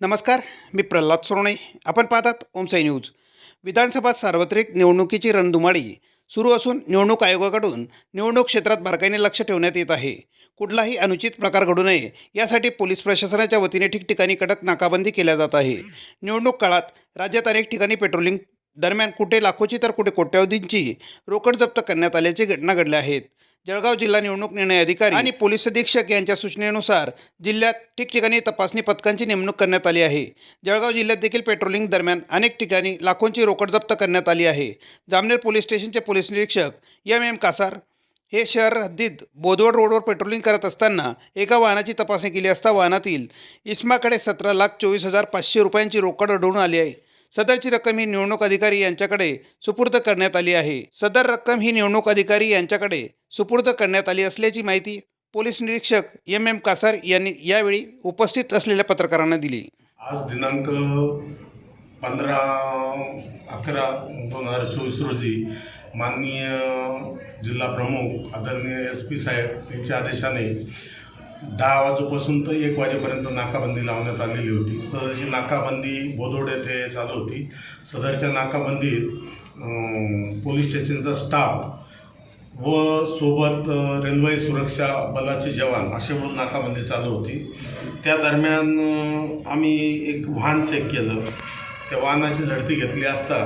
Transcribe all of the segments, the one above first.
नमस्कार मी प्रल्हाद सोरणे. आपण पाहतात ओमसाई न्यूज. विधानसभा सार्वत्रिक निवडणुकीची रणधुमाळी सुरू असून निवडणूक आयोगाकडून निवडणूक क्षेत्रात बारकाईने लक्ष ठेवण्यात येत आहे. कुठलाही अनुचित प्रकार घडू नये यासाठी पोलीस प्रशासनाच्या वतीने ठिकठिकाणी कडक नाकाबंदी केल्या जात आहे. निवडणूक काळात राज्यात अनेक ठिकाणी पेट्रोलिंग दरम्यान कुठे लाखोची तर कुठे कोट्यवधींची रोकड जप्त करण्यात आल्याची घटना घडल्या आहेत. जळगाव जिल्हा निवडणूक निर्णय अधिकारी आणि पोलीस अधीक्षक यांच्या सूचनेनुसार जिल्ह्यात ठिकठिकाणी तपासणी पथकांची नेमणूक करण्यात आली आहे. जळगाव जिल्ह्यात देखील पेट्रोलिंग दरम्यान अनेक ठिकाणी लाखोंची रोकड जप्त करण्यात आली आहे. जामनेर पोलीस स्टेशनचे पोलीस निरीक्षक एम. एम. कासार हे शहर हद्दीत बोदवड रोडवर पेट्रोलिंग करत असताना एका वाहनाची तपासणी केली असता वाहनातील इस्माकडे सतरा लाख चोवीस हजार पाचशे रुपयांची रोकड आढळून आली आहे. सदरची रक्कम ही निवडणूक अधिकारी यांच्याकडे सुपूर्द करण्यात आली आहे. सदर रक्कम ही निवडणूक अधिकारी यांच्याकडे सुपूर्द करण्यात आली असल्याची माहिती पोलीस निरीक्षक एम एम कासार यांनी यावेळी उपस्थित असलेल्या पत्रकारांना दिली. आज दिनांक पंधरा अकरा दोन हजार चोवीस रोजी माननीय जिल्हा प्रमुख आदरणीय एस पी साहेब यांच्या आदेशाने दहा वाजेपासून तर एक वाजेपर्यंत नाकाबंदी लावण्यात आलेली होती. सदरची नाकाबंदी बोदोड येथे चालू होती. सदरच्या नाकाबंदीत पोलीस स्टेशनचा स्टाफ व सोबत रेल्वे सुरक्षा बलाचे जवान असे म्हणून नाकाबंदी चालू होती. त्या दरम्यान आम्ही एक वाहन चेक केलं. त्या वाहनाची झडती घेतली असता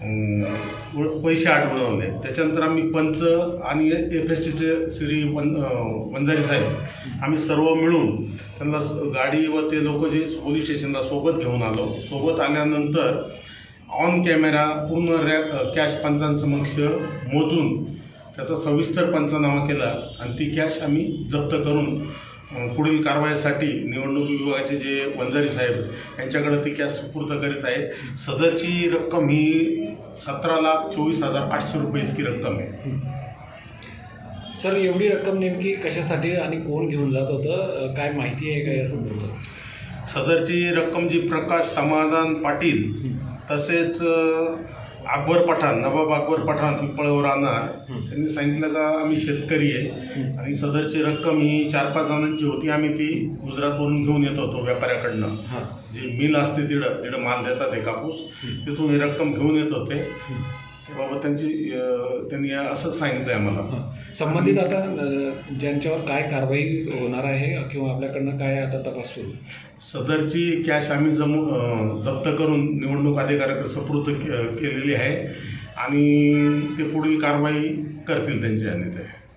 पैसे आढळून त्याच्यानंतर आम्ही पंच आणि एफ एस टीचे श्री वन अं, वंजारी साहेब आम्ही सर्व मिळून त्यांना स- गाडी व ते लोक जे पोलीस स्टेशनला सोबत घेऊन आलो. सोबत आल्यानंतर ऑन कॅमेरा पूर्ण रॅ कॅश पंचांसमक्ष मोजून त्याचा सविस्तर पंचनामा केला आणि ती कॅश आम्ही जप्त करून पुढील कारवाईसाठी निवडणूक विभागाचे जे वंजारी साहेब यांच्याकडे ती कॅश सुपूर्द करीत आहे सदरची रक्कम ही सतरा लाख चोवीस हजार आठशे रुपये इतकी रक्कम आहे. सर एवढी रक्कम नेमकी कशासाठी आणि कोण घेऊन जात होतं? काय माहिती आहे का या संदर्भात? सदरची रक्कम जी प्रकाश समाधान पाटील तसेच अकबर पठाण नवाब अकबर पठाण पिंपळवर राहणार. त्यांनी सांगितलं का आम्ही शेतकरी आहे आणि सदरची रक्कम ही चार पाच जणांची होती. आम्ही ती गुजरातवरून घेऊन येत होतो व्यापाऱ्याकडनं. जी मिल असते तिथं तिथं माल देतात हे कापूस. तिथून ही रक्कम घेऊन येत होते. बाबा त्यांची त्यांनी असंच सांगितलं आहे आम्हाला. हां. संबंधित आता ज्यांच्यावर काय कारवाई होणार आहे किंवा आपल्याकडनं काय आता तपास सुरू? सदरची कॅश आम्ही जमू जप्त करून निवडणूक अधिकाऱ्याकडे सुपूर्द के- केलेली आहे. आणि ते पुढील कारवाई करतील त्यांच्या ते.